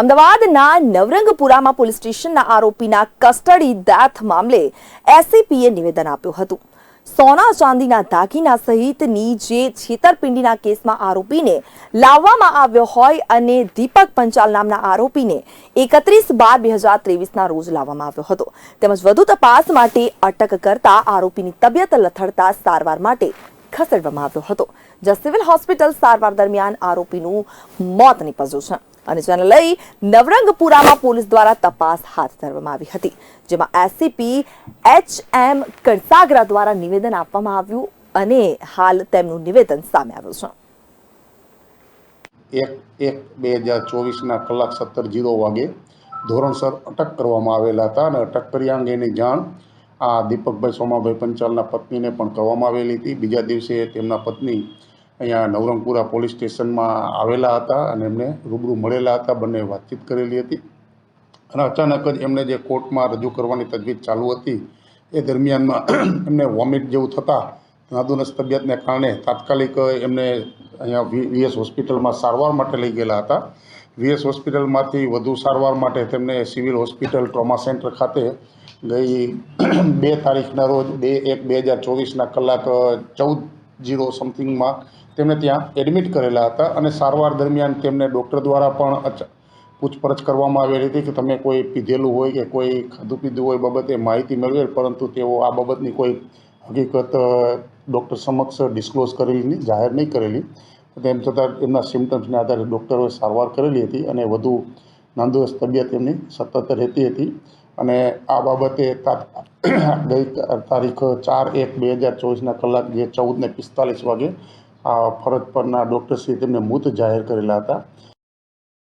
અમદાવાદના નવરંગપુરામાં પોલીસ સ્ટેશનના આરોપીના custody death મામલે એસીપીએ નિવેદન આપ્યું હતું. સોના ચાંદીના દાગીના સહિતની જે છેતરપિંડીના કેસમાં આરોપીને લાવવામાં આવ્યો હોય અને દીપક પંચાલ નામના આરોપીને એકત્રીસ બાર બે હજાર ત્રેવીસના રોજ લાવવામાં આવ્યો હતો. તેમજ વધુ તપાસ માટે અટક કરતા આરોપીની તબિયત લથડતા સારવાર માટે ખસેડવામાં આવ્યો હતો. જ્યાં સિવિલ હોસ્પિટલ સારવાર દરમિયાન આરોપીનું મોત નીપજ્યું છે. અને જેને લઈ નવરંગપુરામાં પોલીસ દ્વારા તપાસ હાથ ધરવામાં આવી હતી, જેમાં એસસીપી એચ એમ કરસાગરા દ્વારા નિવેદન આપવામાં આવ્યું અને હાલ તેમનું નિવેદન સામે આવ્યું છે. એક એક બે હજાર ચોવીસના કલાક સત્તર જીરો વાગે ધોરણસર અટક કરવામાં આવેલા હતા અને અટક કર્યા અંગેની જાણ આ દીપકભાઈ સોમાભાઈ પંચાલના પત્નીને પણ કરવામાં આવેલી હતી. બીજા દિવસે તેમના પત્ની અહીંયા નવરંગપુરા પોલીસ સ્ટેશનમાં આવેલા હતા અને એમને રૂબરૂ મળેલા હતા. બંને વાતચીત કરેલી હતી અને અચાનક જ એમને જે કોર્ટમાં રજૂ કરવાની તજવીજ ચાલુ હતી એ દરમિયાનમાં એમને વોમિટ જેવું થતાં નાદુનસ તબિયતને કારણે તાત્કાલિક એમને અહીંયા વીએસ હોસ્પિટલમાં સારવાર માટે લઈ ગયેલા હતા. વીએસ હોસ્પિટલમાંથી વધુ સારવાર માટે તેમને સિવિલ હોસ્પિટલ ટ્રોમા સેન્ટર ખાતે ગઈ બે તારીખના રોજ બે એક બે હજાર ચોવીસના કલાક ચૌદ જીરો સમથિંગમાં તેમને ત્યાં એડમિટ કરેલા હતા અને સારવાર દરમિયાન તેમને ડૉક્ટર દ્વારા પણ પૂછપરછ કરવામાં આવેલી હતી કે તમે કોઈ પીધેલું હોય કે કોઈ ખાધું પીધું હોય બાબતે માહિતી મેળવેલ, પરંતુ તેઓ આ બાબતની કોઈ હકીકત ડૉક્ટર સમક્ષ ડિસ્ક્લોઝ કરેલી જાહેર નહીં કરેલી. તેમ છતાં એમના સિમ્ટમ્સને આધારે ડૉક્ટરોએ સારવાર કરેલી હતી અને વધુ નાંદુરસ્ત તબિયત એમની સતત રહેતી હતી. અને આ બાબતે ગઈ તારીખ ચાર એક બે હજાર ચોવીસના કલાક જે ચૌદને પિસ્તાલીસ વાગે આ ફરજ પરના ડૉક્ટરશ્રીએ તેમને મૃત જાહેર કરેલા હતા.